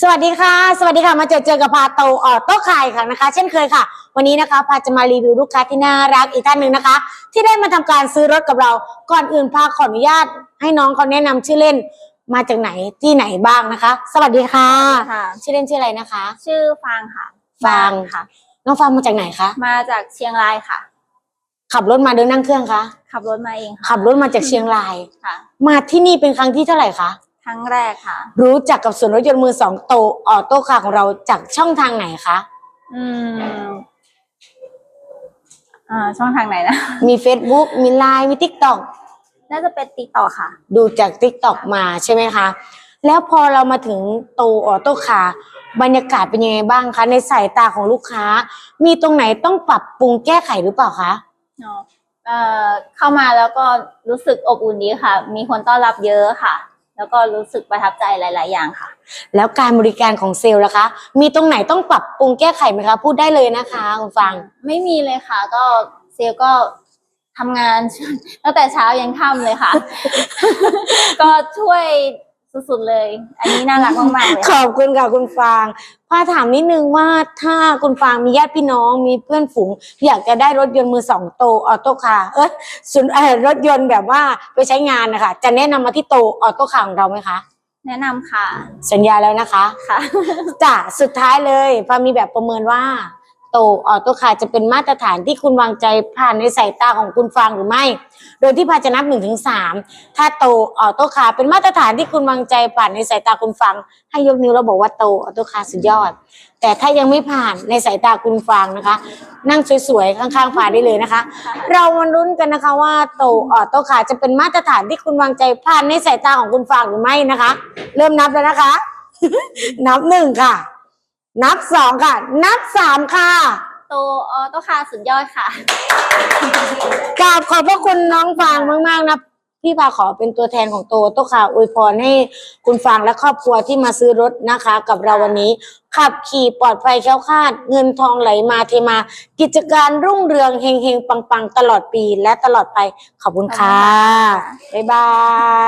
สวัสดีค่ะ สวัสดีค่ะมาเจอเจอกับพาโตออโต้ขายค่ะนะคะ เช่นเคยค่ะ วันนี้นะคะพาจะมารีวิวลูกค้าที่น่ารักอีกท่านหนึ่งนะคะ ที่ได้มาทำการซื้อรถกับเราก่อนอื่นพาขออนุญาต ให้น้องเขาแนะนำชื่อเล่นมาจากไหนที่ไหนบ้างนะคะ สวัสดีค่ะค่ะ ชื่อเล่นชื่ออะไรนะคะ ชื่อฟางค่ะ ฟางค่ะ น้องฟางมาจากไหนคะมาจากเชียงรายค่ะ ขับรถมาเดินนั่งเครื่องคะขับรถมาเองค่ะขับรถมาจากเชียงรายค่ะ มาที่นี่เป็นครั้งที่เท่าไหร่คะ ครั้งแรกค่ะ รู้จักกับศูนย์รถยนต์มือสองโตออโต้คาของเราจากช่องทางไหนคะอืมอ่าช่องทางไหนนะ มี Facebook มี Line มี TikTok น่าจะเป็นติ๊กต่อค่ะ ดูจาก TikTok มาใช่ไหมคะ แล้วพอเรามาถึงโตออโต้คาร์บรรยากาศเป็นยังไงบ้างคะ ในสายตาของลูกค้า มีตรงไหนต้องปรับปรุงแก้ไขหรือเปล่าคะ เนาะเอ่อเข้ามาแล้วก็รู้สึกอบอุ่นดีค่ะ มีคนต้อนรับเยอะค่ะ แล้วก็รู้สึกประทับใจหลาย ๆ อย่างค่ะ แล้วการบริการของเซลล์ล่ะคะ มีตรงไหนต้องปรับปรุงแก้ไขไหมคะ พูดได้เลยนะคะคุณฟัง ไม่มีเลยค่ะ ก็เซลล์ก็ทำงานตั้งแต่เช้ายันค่ำเลยค่ะ ก็ช่วย สุดๆเลย อันนี้น่ารักมากๆเลยขค่ะอบคุณค่ะคุณฟางพาถามนิดนึงว่าถ้าคุณฟางมีญาติพี่น้องมีเพื่อนฝูง อยากจะได้รถยนต์มือสองโตออโต้คาร์เอยส่วนเอ่อรถยนต์แบบว่าไปใช้งานนะคะจะแนะนำมาที่โตออโต้คาร์ของเราไหมคะแนะนำค่ะสัญญาแล้วนะคะค่ะ จ้ะสุดท้ายเลยพามีแบบประเมินว่า โตออโต้คาจะเป็นมาตรฐานที่คุณวางใจผ่านในสายตาของคุณฟังหรือไม่ โดยที่พาจะนับหนึ่งถึงสามถ้าโตออโต้คาเป็นมาตรฐานที่คุณวางใจผ่านในสายตาคุณฟัง ให้ยกนิ้วแล้วบอกว่าโตออโต้คาสุดยอด แต่ถ้ายังไม่ผ่านในสายตาคุณฟังนะคะ นั่งสวยๆข้างๆฝาได้เลยนะคะ เรามาลุ้นกันนะคะว่าโตออโต้คาจะเป็นมาตรฐานที่คุณวางใจผ่านในสายตาของคุณฟังหรือไม่นะคะ เริ่มนับแล้วนะคะ นับหนึ่งค่ะ นับสองค่ะ นับสามค่ะ โตออโต้คาร์สุดยอดค่ะ กราบขอบพระคุณน้องฟางมาก ๆ นะ พี่พาขอเป็นตัวแทนของโตโต้ค่ะอวยพรให้คุณฟางและครอบครัวที่มาซื้อรถนะคะ กับเราวันนี้ ขับขี่ปลอดภัยแคล้วคลาด เงินทองไหลมาเทมา กิจการรุ่งเรืองเฮงๆ ปัง ๆ ตลอดปีและตลอดไป ขอบคุณค่ะขอบคุณค่ะบ๊ายบาย